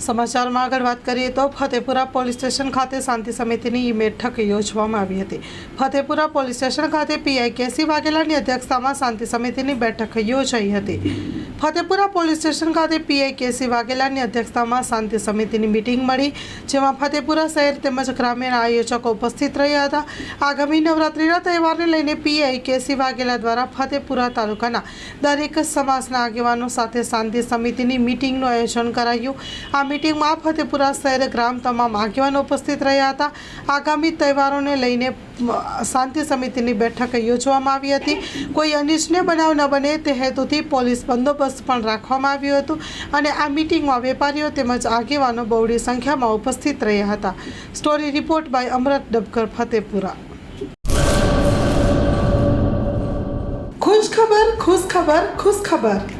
સમાચારમાં આગળ વાત કરીએ તો ફતેપુરા પોલીસ સ્ટેશન ખાતે શાંતિ સમિતિની બેઠક યોજવામાં આવી હતી. ફતેપુરા પોલીસ સ્ટેશન ખાતે પીઆઈ કેસી વાઘેલાની અધ્યક્ષતામાં શાંતિ સમિતિની બેઠક યોજાઈ હતી. ફતેપુરા પોલીસ સ્ટેશન ખાતે પીઆઈ કેસી વાઘેલાની અધ્યક્ષતામાં શાંતિ સમિતિની મિટિંગ મળી, જેમાં ફતેપુરા શહેર તેમજ ગ્રામીણ આયોજકો ઉપસ્થિત રહ્યા હતા. આગામી નવરાત્રિના તહેવારને લઈને પીઆઈ કેસી વાઘેલા દ્વારા ફતેપુરા તાલુકાના દરેક સમાજના આગેવાનો સાથે શાંતિ સમિતિની મિટિંગનું આયોજન કરાયું. આ મિટિંગમાં ફતેપુરા શહેર, ગ્રામ તમામ આગેવાનો ઉપસ્થિત રહ્યા હતા. આગામી તહેવારોને લઈને શાંતિ સમિતિની બેઠક યોજવામાં આવી હતી. કોઈ અનિચ્છનીય બનાવ ન બને તે હેતુથી પોલીસ બંદોબસ્ત પણ રાખવામાં આવ્યો હતો અને આ મિટિંગમાં વેપારીઓ તેમજ આગેવાનો બહોળી સંખ્યામાં ઉપસ્થિત રહ્યા હતા. Story report by Amrat Dabkar, Fatepura. ખુશ ખબર ખુશ ખબર ખુશ ખબર